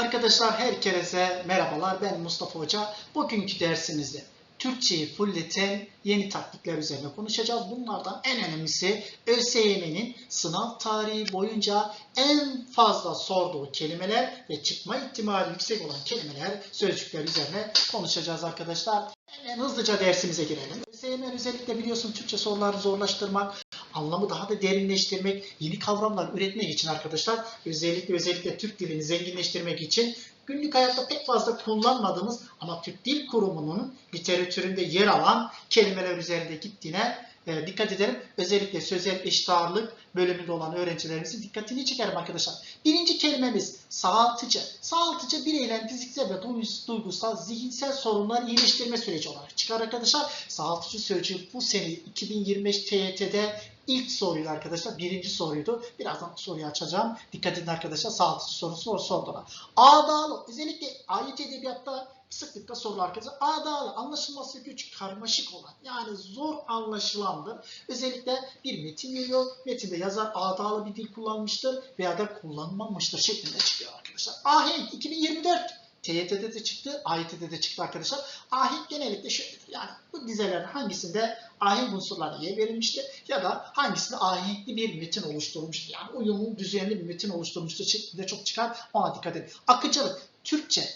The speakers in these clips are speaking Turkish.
Arkadaşlar herkese merhabalar. Ben Mustafa Hoca. Bugünkü dersimizde Türkçeyi fulleten yeni taktikler üzerine konuşacağız. Bunlardan en önemlisi ÖSYM'nin sınav tarihi boyunca en fazla sorduğu kelimeler ve çıkma ihtimali yüksek olan kelimeler, sözcükler üzerine konuşacağız arkadaşlar. Hemen hızlıca dersimize girelim. ÖSYM özellikle biliyorsun Türkçe soruları zorlaştırmak, anlamı daha da derinleştirmek, yeni kavramlar üretmek için arkadaşlar özellikle özellikle Türk dilini zenginleştirmek için günlük hayatta pek fazla kullanmadığımız ama Türk Dil Kurumu'nun literatüründe yer alan kelimeler üzerinde gittiğine e, dikkat edelim. Özellikle sözel eşit ağırlık bölümünde olan öğrencilerimizin dikkatini çekerim arkadaşlar. Birinci kelimemiz sağaltıcı. Sağaltıcı bireylerin fiziksel ve duygusal- zihinsel sorunları iyileştirme süreci olarak çıkar arkadaşlar. Sağaltıcı sözcüğü bu sene 2025 TYT'de ilk soruydu arkadaşlar. Birinci soruydu. Birazdan soruyu açacağım. Dikkat edin arkadaşlar. Sağaltıcı sorusu sordular. Ağdalı. Özellikle ayet edebiyatta sıklıkla sorular arkadaşlar. Ağdalı. Anlaşılması güç, karmaşık olan. Yani zor anlaşılandır. Özellikle bir metin veriyor. Metinde yazar ağdalı bir dil kullanmıştır veya da kullanmamıştır şeklinde çıkıyor arkadaşlar. Ahenk 2024 TYT'de de çıktı, AYT'de de çıktı arkadaşlar. Ahenk genellikle şöyledir. Yani bu dizelerin hangisinde ahenk unsurlarına yer verilmiştir ya da hangisinde ahenkli bir metin oluşturulmuştur. Yani uyumlu, düzenli bir metin oluşturulmuştur şeklinde çok çıkar. Ona dikkat edin. Akıcılık, Türkçe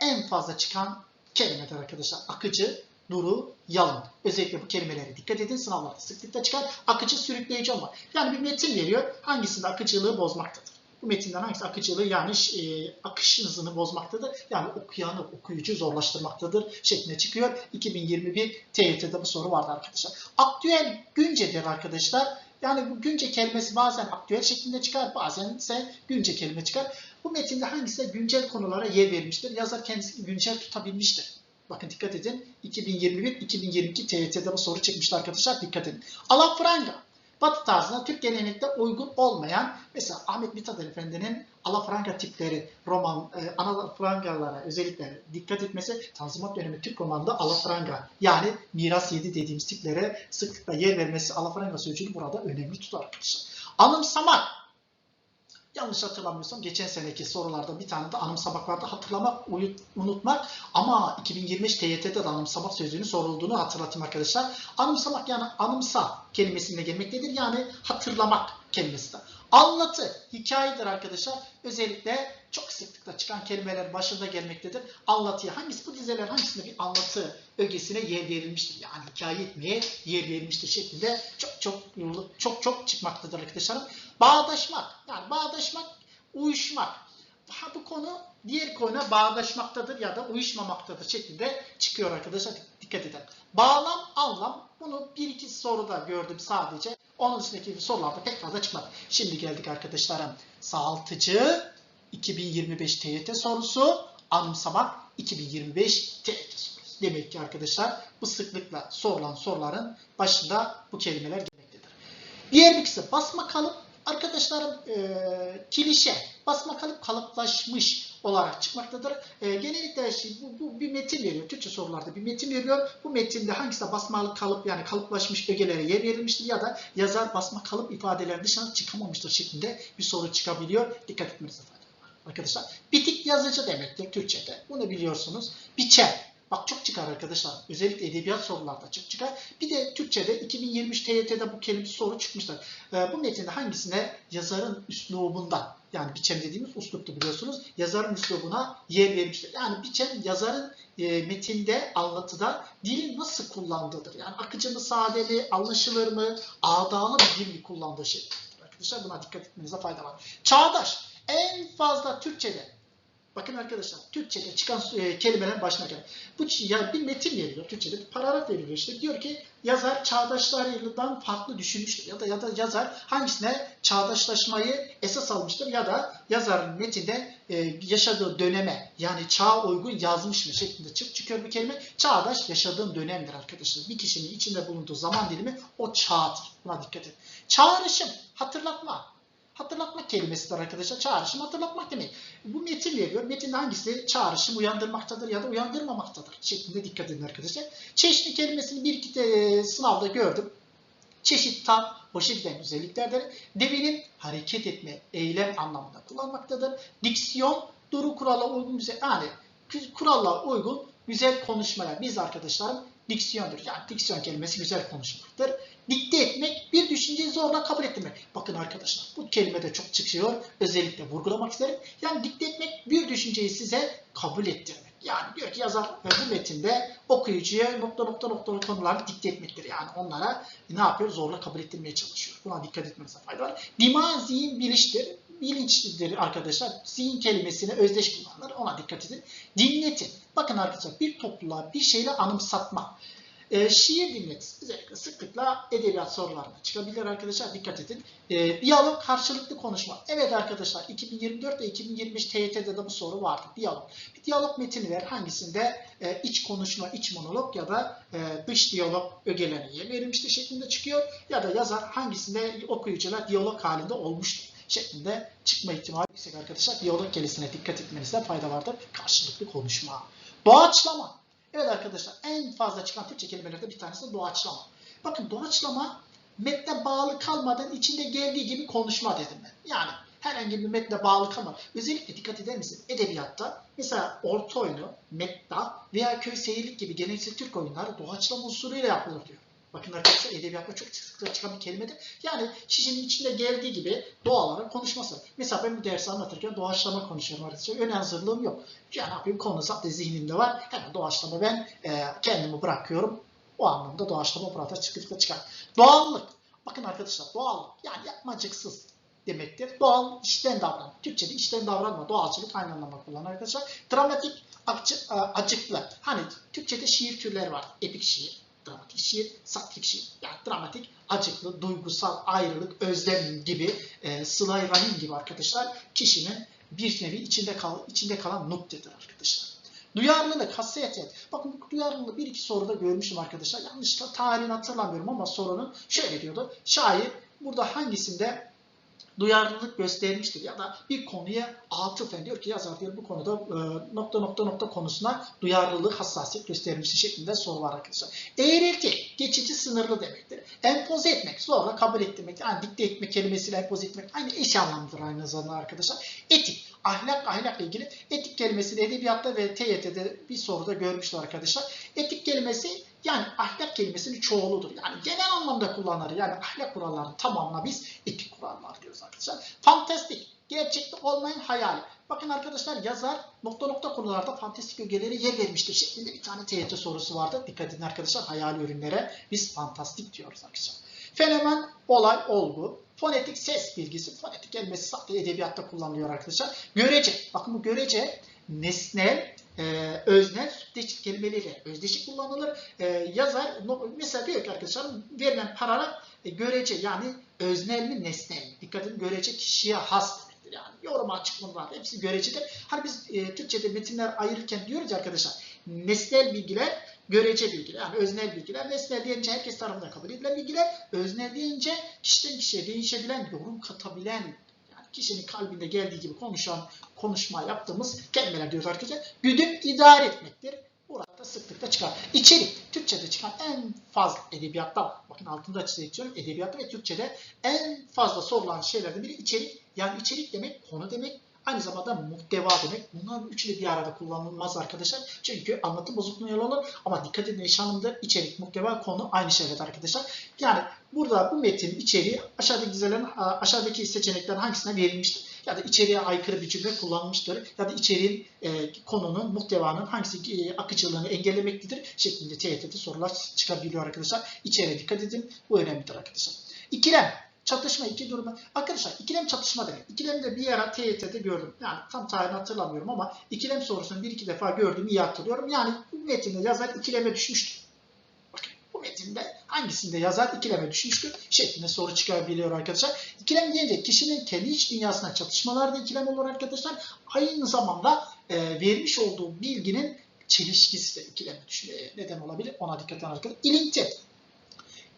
en fazla çıkan kelimedir arkadaşlar. Akıcı, duru, yalın. Özellikle bu kelimelere dikkat edin. Sınavlarda sıklıkla çıkar. Akıcı, sürükleyici olmak. Yani bir metin veriyor. Hangisinde akıcılığı bozmaktadır. Bu metinden hangisi akıcılığı yani e, akış hızını bozmaktadır. Yani okuyanı, okuyucu zorlaştırmaktadır şeklinde çıkıyor. 2021 TYT'de bu soru vardı arkadaşlar. Aktüel güncedir arkadaşlar. Yani bu günce kelimesi bazen aktüel şeklinde çıkar, bazen ise günce kelime çıkar. Bu metinde hangisi güncel konulara yer vermiştir. Yazar kendisini güncel tutabilmiştir. Bakın dikkat edin. 2021-2022 TYT'de bu soru çıkmıştı arkadaşlar. Dikkat edin. Alafranga. Batı tarzına Türk gelenekte uygun olmayan mesela Ahmet Mithat Efendi'nin alafranga tipleri roman e, alafrangalara özellikle dikkat etmesi Tanzimat dönemi Türk romanında alafranga yani miras yedi dediğimiz tiplere sıklıkla yer vermesi alafranga sözcüğünü burada önemli tutar arkadaşlar. Anımsamak Yanlış hatırlamıyorsam geçen seneki sorularda bir tane de anımsamak vardı. Hatırlamak, unutmak ama 2025 TYT'de de anımsamak sözcüğünün sorulduğunu hatırlatayım arkadaşlar. Anımsamak yani anımsa kelimesine gelmektedir. Yani hatırlamak kelimesi de. Anlatı, hikayedir arkadaşlar. Özellikle çok sıklıkla çıkan kelimeler başında gelmektedir. Anlatıya hangisi bu dizeler hangisinde bir anlatı ögesine yer verilmiştir. Yani hikaye etmeye yer verilmiştir şeklinde çok çok çok çok çıkmaktadır arkadaşlarım. Bağdaşmak yani bağdaşmak uyuşmak. Ha, bu konu diğer konuna bağdaşmaktadır ya da uyuşmamaktadır şeklinde çıkıyor arkadaşlar. Dikkat edin. Bağlam, anlam bunu bir iki soruda gördüm sadece. Onun dışındaki sorularda pek fazla çıkmadı. Şimdi geldik arkadaşlarım. Sağaltıcı 2025 TYT sorusu, anımsamak 2025 TYT sorusu. Demek ki arkadaşlar bu sıklıkla sorulan soruların başında bu kelimeler gelmektedir. Diğer bir kısım basma kalıp arkadaşlarım e, klişe, basma kalıp kalıplaşmış olarak çıkmaktadır. E, genellikle şey, bu, bu bir metin veriyor. Türkçe sorularda bir metin veriyor. Bu metinde hangisi basmalı kalıp yani kalıplaşmış ögelere yer verilmiştir ya da yazar basma kalıp ifadeler dışına çıkamamıştır şeklinde bir soru çıkabiliyor. Dikkat etmenize fayda. Arkadaşlar bitik yazıcı demektir Türkçe'de. Bunu biliyorsunuz. Biçer. Bak çok çıkar arkadaşlar. Özellikle edebiyat sorularda çok çıkar. Bir de Türkçe'de 2023 TYT'de bu kelime soru çıkmışlar. Ee, bu metinde hangisine yazarın üslubundan yani biçem dediğimiz üsluptu biliyorsunuz. Yazarın üslubuna yer vermiştir. Yani biçem yazarın e, metinde, anlatıda dili nasıl kullandığıdır. Yani akıcı mı, sade mi, anlaşılır mı, ağdalı bir dil mi kullandığı şey. Arkadaşlar buna dikkat etmenize fayda var. Çağdaş. En fazla Türkçe'de Bakın arkadaşlar Türkçe'de çıkan e, kelimelerin başına. Bu yani bir metin veriliyor Türkçe'de bir paragraf veriliyor işte diyor ki yazar çağdaşlarından farklı düşünmüştür ya da ya da yazar hangisine çağdaşlaşmayı esas almıştır ya da yazarın metinde e, yaşadığı döneme yani çağa uygun yazmış mı şeklinde çık çıkıyor bir kelime. Çağdaş yaşadığın dönemdir arkadaşlar. Bir kişinin içinde bulunduğu zaman dilimi o çağdır. Buna dikkat edin. Çağrışım, hatırlatma. Hatırlatma kelimesidir arkadaşlar. Çağrışım hatırlatmak demek. Bu metin veriyor. Metinde hangisi çağrışım uyandırmaktadır ya da uyandırmamaktadır şeklinde dikkat edin arkadaşlar. Çeşitli kelimesini bir iki de sınavda gördüm. Çeşit tam hoşa giden özelliklerdir. Devinim hareket etme, eylem anlamında kullanmaktadır. Diksiyon Duru kurala uygun güzel yani kurallara uygun güzel konuşmalar. Biz arkadaşlarım diksiyondur. Yani diksiyon kelimesi güzel konuşmaktır. Dikte etmek bir düşünceyi zorla kabul ettirmek. Bakın arkadaşlar bu kelime de çok çıkıyor. Özellikle vurgulamak isterim. Yani dikte etmek bir düşünceyi size kabul ettirmek. Yani diyor ki yazar e, bu metinde okuyucuya nokta nokta nokta konuları dikte etmektir. Yani onlara ne yapıyor? Zorla kabul ettirmeye çalışıyor. Buna dikkat etmenize fayda var. Dima zihin biliştir. Bilinçlidir arkadaşlar. Zihin kelimesini özdeş kullanılır. Ona dikkat edin. Dinletin. Bakın arkadaşlar bir topluluğa bir şeyle anımsatma. E, şiir dinletisi özellikle sıklıkla edebiyat sorularına çıkabilir arkadaşlar. Dikkat edin. E, diyalog karşılıklı konuşma. Evet arkadaşlar 2024 ve 2025 TYT'de de bu soru vardı. Diyalog. Bir diyalog metini ver. Hangisinde e, iç konuşma, iç monolog ya da e, dış diyalog ögelerine yer verilmiştir şeklinde çıkıyor. Ya da yazar hangisinde okuyucular diyalog halinde olmuştur şeklinde çıkma ihtimali yüksek arkadaşlar. Diyalog kelimesine dikkat etmenizde fayda vardır. Karşılıklı konuşma. Doğaçlama. Evet arkadaşlar en fazla çıkan Türkçe kelimelerde bir tanesi doğaçlama. Bakın doğaçlama metne bağlı kalmadan içinde geldiği gibi konuşma dedim ben. Yani herhangi bir metne bağlı kalma. Özellikle dikkat eder misiniz? Edebiyatta mesela orta oyunu, metta veya köy seyirlik gibi geleneksel Türk oyunları doğaçlama usulüyle yapılır diyor. Bakın arkadaşlar edebiyatta çok sıklıkla çıkan bir kelimedir. Yani şişenin içinde geldiği gibi doğalara konuşması. Mesela ben bu dersi anlatırken doğaçlama konuşuyorum arkadaşlar. Ön hazırlığım yok. Ya ne yapayım konu zaten zihnimde var. Hemen doğaçlama ben e, kendimi bırakıyorum. O anlamda doğaçlama burada çıkıp çıkar. Doğallık. Bakın arkadaşlar doğallık yani yapmacıksız demektir. Doğal işten davran. Türkçe'de işten davranma. Doğalcılık aynı anlamda kullanır arkadaşlar. Dramatik acı, acıklı. Hani Türkçe'de şiir türleri var. Epik şiir, dramatik şiir, satrik şiir. Yani dramatik, acıklı, duygusal, ayrılık, özlem gibi, e, sılay rahim gibi arkadaşlar kişinin bir nevi içinde, kal, içinde kalan noktadır arkadaşlar. Duyarlılık, hassasiyet. Bakın duyarlılığı bir iki soruda görmüşüm arkadaşlar. Yanlış tarihini hatırlamıyorum ama sorunun şöyle diyordu. Şair burada hangisinde duyarlılık göstermiştir ya da bir konuya atıfen diyor ki yazar diyor bu konuda e, nokta nokta nokta konusuna duyarlılık, hassasiyet göstermiştir şeklinde soru var arkadaşlar. Eğrilti, geçici sınırlı demektir. Empoze etmek, zorla kabul ettirmek, yani dikte etmek kelimesiyle empoze etmek aynı eş anlamlıdır aynı zamanda arkadaşlar. Etik, ahlak, ahlakla ilgili etik kelimesini edebiyatta ve TYT'de bir soruda görmüştür arkadaşlar. Etik kelimesi yani ahlak kelimesinin çoğuludur. Yani genel anlamda kullanılır. Yani ahlak kurallarının tamamına biz etik kurallar diyoruz arkadaşlar. Fantastik, gerçekte olmayan hayal. Bakın arkadaşlar yazar nokta nokta konularda fantastik ögelere yer vermiştir şeklinde bir tane TYT sorusu vardı. Dikkat edin arkadaşlar hayali ürünlere biz fantastik diyoruz arkadaşlar. Fenomen, olay, olgu. Fonetik ses bilgisi. Fonetik kelimesi zaten edebiyatta kullanılıyor arkadaşlar. Görece. Bakın bu görece nesnel, e, öznel, sütleşik kelimeleriyle özdeşik kullanılır. E, yazar mesela diyor ki arkadaşlar verilen paralar e, görece yani öznel mi nesnel mi? Dikkat edin görece kişiye has demektir. Yani yorum açıklamalar hepsi görecedir. Hani biz e, Türkçe'de metinler ayırırken diyoruz arkadaşlar nesnel bilgiler görece bilgiler. Yani öznel bilgiler. Nesnel deyince herkes tarafından kabul edilen bilgiler. Öznel deyince kişiden kişiye değişebilen, yorum katabilen kişinin kalbinde geldiği gibi konuşan, konuşma yaptığımız kelimeler diyoruz arkadaşlar. Güdüm idare etmektir. Burada sıklıkla çıkar. İçerik. Türkçe'de çıkan en fazla edebiyatta. Bakın altında çiziyorum. Edebiyatta ve Türkçe'de en fazla sorulan şeylerden biri içerik. Yani içerik demek, konu demek, Aynı zamanda muhteva demek. Bunların üçü bir arada kullanılmaz arkadaşlar. Çünkü anlatım bozukluğu yol olur. Ama dikkat edin anlamda içerik, muhteva, konu aynı şeyler arkadaşlar. Yani burada bu metin içeriği aşağıdaki dizelerin aşağıdaki seçeneklerin hangisine verilmiştir? Ya da içeriğe aykırı bir cümle kullanmıştır. Ya da içeriğin e, konunun, muhtevanın hangisi e, akıcılığını engellemektedir şeklinde TYT'de sorular çıkabiliyor arkadaşlar. İçeriğe dikkat edin. Bu önemlidir arkadaşlar. İkilem. Çatışma iki durumu. Arkadaşlar ikilem çatışma demek. İkilemi de bir ara TYT'de gördüm. Yani tam tarihini hatırlamıyorum ama ikilem sorusunu bir iki defa gördüm iyi hatırlıyorum. Yani bu metinde yazar ikileme düşmüştür. Bakın bu metinde hangisinde yazar ikileme düşmüştür şeklinde soru çıkabiliyor arkadaşlar. İkilem deyince kişinin kendi iç dünyasına çatışmalar da ikilem olur arkadaşlar. Aynı zamanda e, vermiş olduğu bilginin çelişkisi de ikileme neden olabilir. Ona dikkat edin arkadaşlar. İlinti.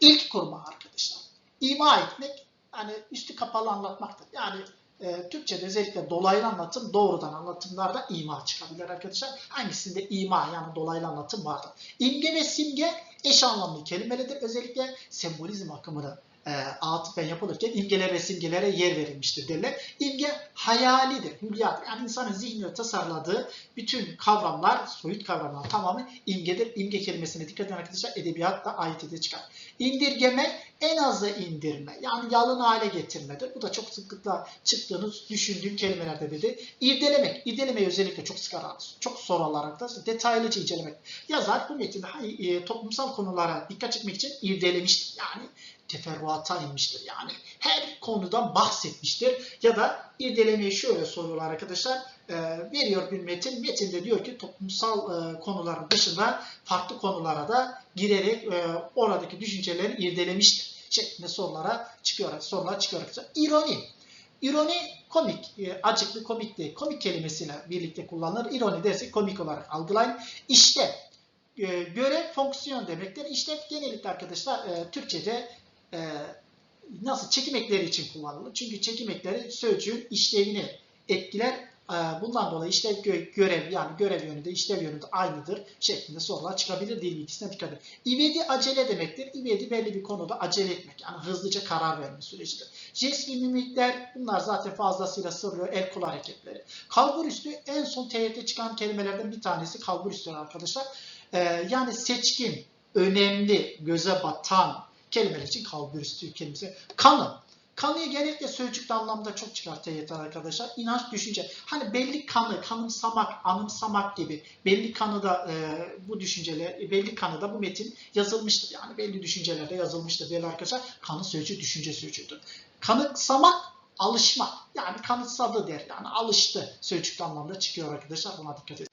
İlk kurma arkadaşlar ima etmek yani üstü kapalı anlatmaktır. Yani e, Türkçe'de özellikle dolaylı anlatım doğrudan anlatımlarda ima çıkabilir arkadaşlar. Hangisinde ima yani dolaylı anlatım vardır. İmge ve simge eş anlamlı kelimelidir. Özellikle sembolizm akımını e, atıfen yapılırken imgelere ve simgelere yer verilmiştir derler. İmge hayalidir, hülyadır. Yani insanın zihninde tasarladığı bütün kavramlar, soyut kavramlar tamamı imgedir. İmge kelimesine dikkat edin arkadaşlar edebiyatta ayet çıkar. İndirgeme en aza indirme yani yalın hale getirmedir. Bu da çok sıklıkla çıktığını düşündüğüm kelimelerde dedi. İrdelemek, irdelemeyi özellikle çok sık arar, çok sorarlar da detaylıca incelemek. Yazar bu metinde e, toplumsal konulara dikkat çekmek için irdelemiştir. Yani teferruata inmiştir. Yani her konudan bahsetmiştir. Ya da irdelemeyi şöyle soruyorlar arkadaşlar. E, veriyor bir metin. Metinde diyor ki toplumsal e, konuların dışında farklı konulara da girerek e, oradaki düşünceleri irdelemiştir. Şeklinde sorulara çıkıyor. Sorular çıkıyor arkadaşlar. İroni. İroni komik, e, acıklı komik değil. Komik kelimesiyle birlikte kullanılır. İroni dersek komik olarak algılayın. İşte e, görev fonksiyon demektir. İşte genellikle arkadaşlar e, Türkçe'de e, nasıl çekim ekleri için kullanılır. Çünkü çekim ekleri sözcüğün işlevini etkiler. E, bundan dolayı işte gö- görev yani görev yönünde işlev yönünde aynıdır şeklinde sorular çıkabilir. Dil bilgisine dikkat edin. İvedi acele demektir. İvedi belli bir konuda acele etmek. Yani hızlıca karar verme sürecidir. Jest ve mimikler bunlar zaten fazlasıyla sırrıyor. El kol hareketleri. Kalbur üstü en son TYT çıkan kelimelerden bir tanesi kalbur üstü arkadaşlar. Ee, yani seçkin, önemli, göze batan kelimeler için kalbur üstü kelimesi. Kanı. Kanıyı genellikle sözcükte anlamda çok çıkar TYT arkadaşlar. İnanç, düşünce. Hani belli kanı, kanımsamak, anımsamak gibi belli kanıda e, bu düşünceler, belli kanıda bu metin yazılmıştır. Yani belli düşüncelerde yazılmıştır değerli arkadaşlar. Kanı sözcüğü düşünce sözcüğüdür. Kanıksamak, alışmak. Yani kanıtsadı der. Yani alıştı sözcükte anlamda çıkıyor arkadaşlar. Buna dikkat edin.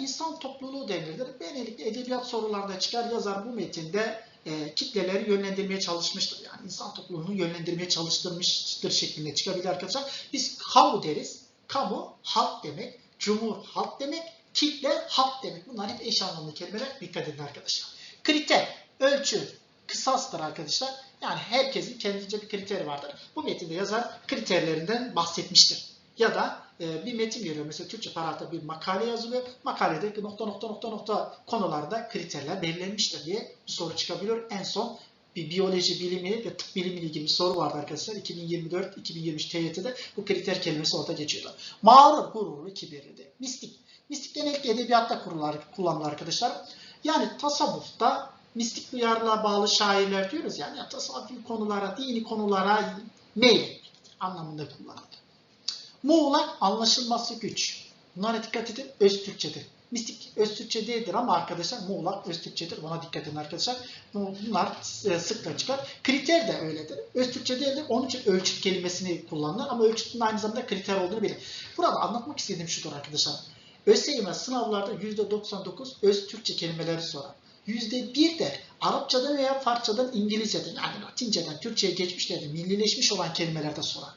İnsan topluluğu denilidir. Genellikle edebiyat sorularında çıkar. Yazar bu metinde e, kitleleri yönlendirmeye çalışmıştır. Yani insan topluluğunu yönlendirmeye çalıştırmıştır şeklinde çıkabilir arkadaşlar. Biz kamu deriz. Kamu halk demek. Cumhur halk demek. Kitle halk demek. Bunlar hep eş anlamlı kelimeler. Dikkat edin arkadaşlar. Kriter, ölçü, kısastır arkadaşlar. Yani herkesin kendince bir kriteri vardır. Bu metinde yazar kriterlerinden bahsetmiştir. Ya da e, bir metin veriyor. Mesela Türkçe paragrafta bir makale yazılıyor. Makalede nokta nokta nokta nokta konularda kriterler belirlenmiştir diye bir soru çıkabiliyor. En son bir biyoloji bilimi ve tıp bilimi ilgili bir soru vardı arkadaşlar. 2024-2023 TYT'de bu kriter kelimesi orada geçiyordu. Mağrur, gururlu, kibirli. Mistik. Mistik genellikle edebiyatta kurular, kullanılır arkadaşlar. Yani tasavvufta mistik duyarlılığa bağlı şairler diyoruz yani, yani tasavvufi konulara, dini konulara meyletmektir anlamında kullanılır. Muğlak anlaşılması güç. Bunlara dikkat edin. Öz Türkçedir. Mistik öz Türkçe değildir ama arkadaşlar Muğlak öz Türkçedir. Buna dikkat edin arkadaşlar. Bunlar e, sıkça çıkar. Kriter de öyledir. Öz Türkçe değildir. Onun için ölçüt kelimesini kullanılır ama ölçütün aynı zamanda kriter olduğunu bilir. Burada anlatmak istediğim şudur arkadaşlar. ÖSYM sınavlarda %99 öz Türkçe kelimeleri sorar. %1 de Arapçadan veya Farsçadan İngilizceden yani Latinceden Türkçe'ye geçmişlerde millileşmiş olan kelimelerde sorar.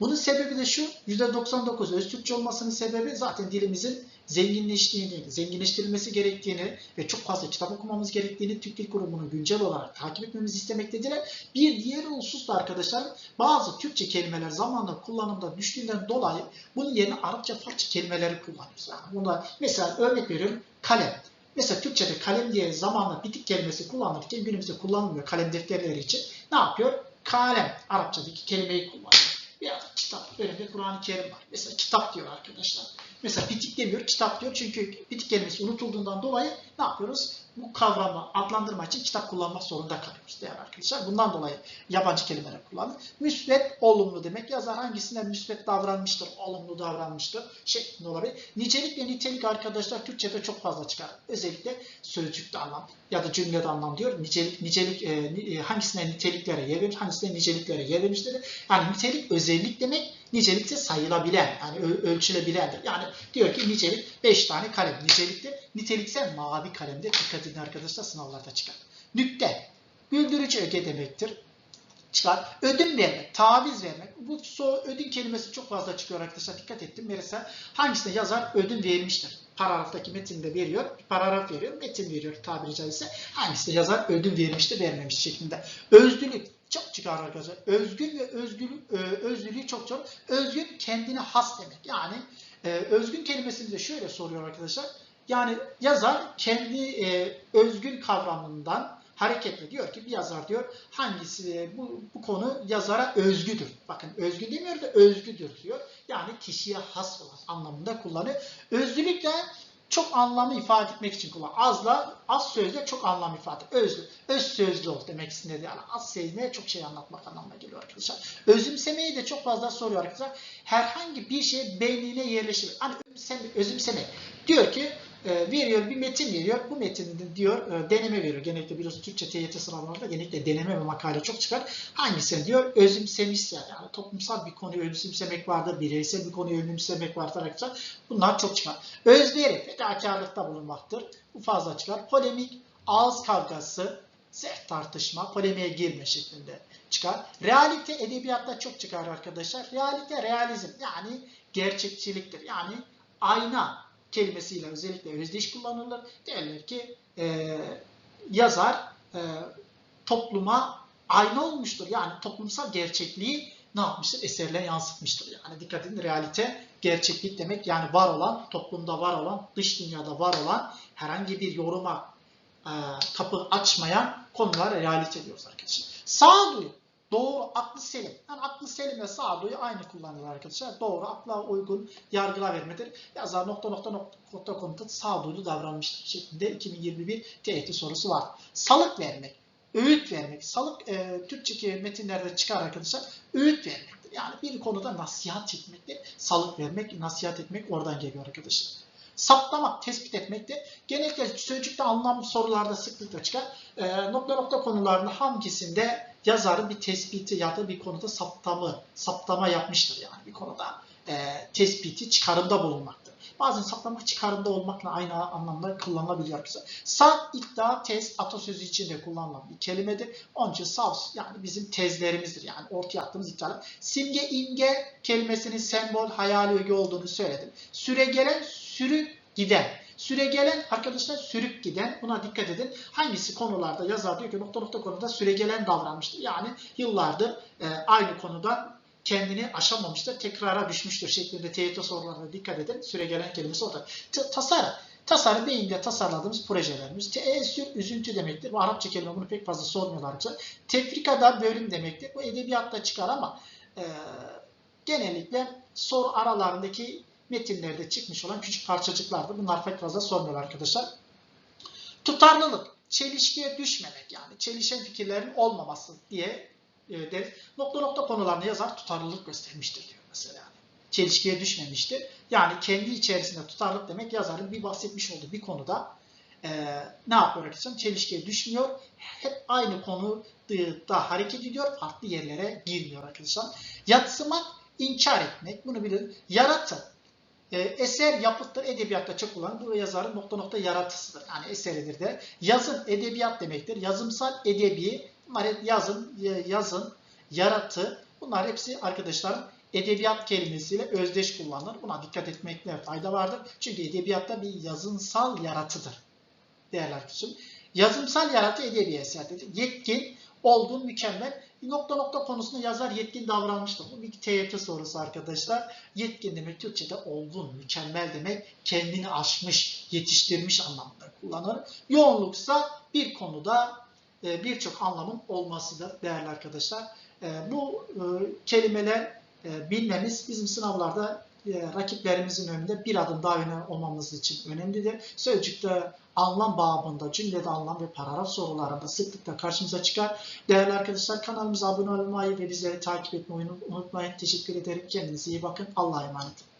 Bunun sebebi de şu, %99 öz Türkçe olmasının sebebi zaten dilimizin zenginleştiğini, zenginleştirilmesi gerektiğini ve çok fazla kitap okumamız gerektiğini Türk Dil Kurumu'nu güncel olarak takip etmemizi istemektedirler. Bir diğer husus da arkadaşlar bazı Türkçe kelimeler zamanla kullanımda düştüğünden dolayı bunun yerine Arapça Farsça kelimeleri kullanıyoruz. Yani buna mesela örnek veriyorum kalem. Mesela Türkçe'de kalem diye zamanla bitik kelimesi kullanılırken günümüzde kullanılmıyor kalem defterleri için. Ne yapıyor? Kalem Arapçadaki kelimeyi kullanıyor. Kitap. Önümde Kur'an-ı Kerim var. Mesela kitap diyor arkadaşlar. Mesela bitik demiyor, kitap diyor. Çünkü bitik kelimesi unutulduğundan dolayı ne yapıyoruz? Bu kavramı adlandırmak için kitap kullanmak zorunda kalıyoruz değerli arkadaşlar. Bundan dolayı yabancı kelimeler kullanır. Müsbet, olumlu demek. Yazar hangisine müsbet davranmıştır, olumlu davranmıştır şeklinde olabilir. Nicelik ve nitelik arkadaşlar Türkçe'de çok fazla çıkar. Özellikle sözcükte anlam ya da cümlede anlam diyor. Nicelik, nicelik e, e, hangisine niteliklere yer verir, hangisine niceliklere yer vermiştir. Yani nitelik özellik demek, nicelikte sayılabilen, yani ölçülebilendir. Yani diyor ki nicelik 5 tane kalem niceliktir. Nitelikse mavi kalemde dikkat edin arkadaşlar sınavlarda çıkar. Nükte, güldürücü öge demektir. Çıkar. Ödün vermek, taviz vermek. Bu so ödün kelimesi çok fazla çıkıyor arkadaşlar. Dikkat ettim. Mesela hangisine yazar ödün vermiştir. Paragraftaki metinde veriyor. Bir paragraf veriyor. Metin veriyor tabiri caizse. Hangisine yazar ödün vermiştir, vermemiş şeklinde. Özgürlük çok çıkar arkadaşlar. Özgün ve özgün, e, özgürlüğü çok çok. Özgün kendine has demek. Yani e, özgün kelimesini de şöyle soruyor arkadaşlar. Yani yazar kendi e, özgün kavramından hareketle diyor ki bir yazar diyor hangisi bu, bu konu yazara özgüdür. Bakın özgü demiyor da özgüdür diyor. Yani kişiye has olan anlamında kullanıyor. Özlülük de çok anlamı ifade etmek için kullan. Azla, az sözle çok anlam ifade. Özlü, öz sözlü ol demek istedi. Yani az sözle çok şey anlatmak anlamına geliyor arkadaşlar. Özümsemeyi de çok fazla soruyor arkadaşlar. Herhangi bir şey beynine yerleşir. Hani özümseme, özümseme. Diyor ki e, veriyor bir metin veriyor. Bu metinde diyor e, deneme veriyor. Genellikle biliyorsunuz Türkçe TYT sınavlarında genellikle deneme ve makale çok çıkar. Hangisini diyor? Özümsemişse yani toplumsal bir konuyu özümsemek vardır, bireysel bir konuyu özümsemek vardır. Bunlar çok çıkar. Özveri, fedakarlıkta bulunmaktır. Bu fazla çıkar. Polemik, ağız kavgası, sert tartışma, polemiğe girme şeklinde çıkar. Realite edebiyatta çok çıkar arkadaşlar. Realite, realizm yani gerçekçiliktir. Yani ayna kelimesiyle özellikle özdeş kullanılır. Derler ki e, yazar e, topluma ayna olmuştur. Yani toplumsal gerçekliği ne yapmıştır? Eserle yansıtmıştır. Yani dikkat edin realite gerçeklik demek yani var olan, toplumda var olan, dış dünyada var olan herhangi bir yoruma e, kapı açmayan konulara realite diyoruz arkadaşlar. Sağduyu, doğru, aklı selim. Yani aklı selim ve sağduyu aynı kullanılır arkadaşlar. Doğru, akla uygun yargılar vermedir. Yazar nokta nokta nokta komuta sağduyulu davranmıştır şeklinde 2021 TET sorusu var. Salık vermek, öğüt vermek. Salık e, Türkçe metinlerde çıkar arkadaşlar. Öğüt vermektir. Yani bir konuda nasihat etmektir. Salık vermek, nasihat etmek oradan geliyor arkadaşlar. Saptamak, tespit etmek de genellikle sözcükte anlam sorularda sıklıkla çıkar. E, nokta nokta konularında hangisinde yazarın bir tespiti ya da bir konuda saptamı, saptama yapmıştır yani bir konuda e, tespiti, çıkarımda bulunmaktır. Bazen saptamak çıkarımda olmakla aynı anlamda kullanılabiliyor. Sağ, iddia, tez, atasözü için de kullanılan bir kelimedir. Onun için savs yani bizim tezlerimizdir. Yani ortaya attığımız iddialar. Simge, imge kelimesinin sembol, hayali öge olduğunu söyledim. Süre gelen, sürüp giden. Süre gelen arkadaşlar sürüp giden. Buna dikkat edin. Hangisi konularda yazar diyor ki nokta nokta konuda süre gelen davranmıştır. Yani yıllardır e, aynı konuda kendini aşamamıştır, tekrara düşmüştür şeklinde TYT sorularına dikkat edin. Süre gelen kelimesi orada. Tasarım. Tasarım beyinde tasarladığımız projelerimiz. Teessür, üzüntü demektir. Bu Arapça kelime bunu pek fazla sormuyorlar. Tefrika da bölüm demektir. Bu edebiyatta çıkar ama e, genellikle soru aralarındaki metinlerde çıkmış olan küçük parçacıklardır. Bunlar pek fazla sormuyorlar arkadaşlar. Tutarlılık, çelişkiye düşmemek yani çelişen fikirlerin olmaması diye e, deriz. Nokta nokta konularını yazar tutarlılık göstermiştir diyor mesela. Yani. Çelişkiye düşmemiştir. Yani kendi içerisinde tutarlılık demek yazarın bir bahsetmiş olduğu bir konuda e, ne yapıyor arkadaşlar? Çelişkiye düşmüyor. Hep aynı konuda hareket ediyor. Farklı yerlere girmiyor arkadaşlar. Yatsımak, inkar etmek. Bunu bilir. Yaratı. E, eser yapıttır. Edebiyatta çok kullanılır. Bu yazarın nokta nokta yaratısıdır. Yani eseridir de. Yazın edebiyat demektir. Yazımsal edebi. Bunlar hep yazın, yaratı. Bunlar hepsi arkadaşlarım edebiyat kelimesiyle özdeş kullanılır. Buna dikkat etmekte fayda vardır. Çünkü edebiyatta bir yazınsal yaratıdır. Değerli arkadaşım. Yazımsal yaratı edebi eserdir. Yetkin, olgun, mükemmel. Nokta nokta konusunda yazar yetkin davranmıştır. Bu bir TYT sorusu arkadaşlar. Yetkin demek Türkçe'de olgun, mükemmel demek. Kendini aşmış, yetiştirmiş anlamında kullanılır. Yoğunluksa bir konuda birçok anlamın olmasıdır değerli arkadaşlar. Bu kelimeler bilmemiz bizim sınavlarda rakiplerimizin önünde bir adım daha öne olmamız için önemlidir. Sözcükte anlam babında, cümlede anlam ve paragraf sorularında sıklıkla karşımıza çıkar. Değerli arkadaşlar kanalımıza abone olmayı ve bizleri takip etmeyi unutmayın. Teşekkür ederim. Kendinize iyi bakın. Allah'a emanet olun.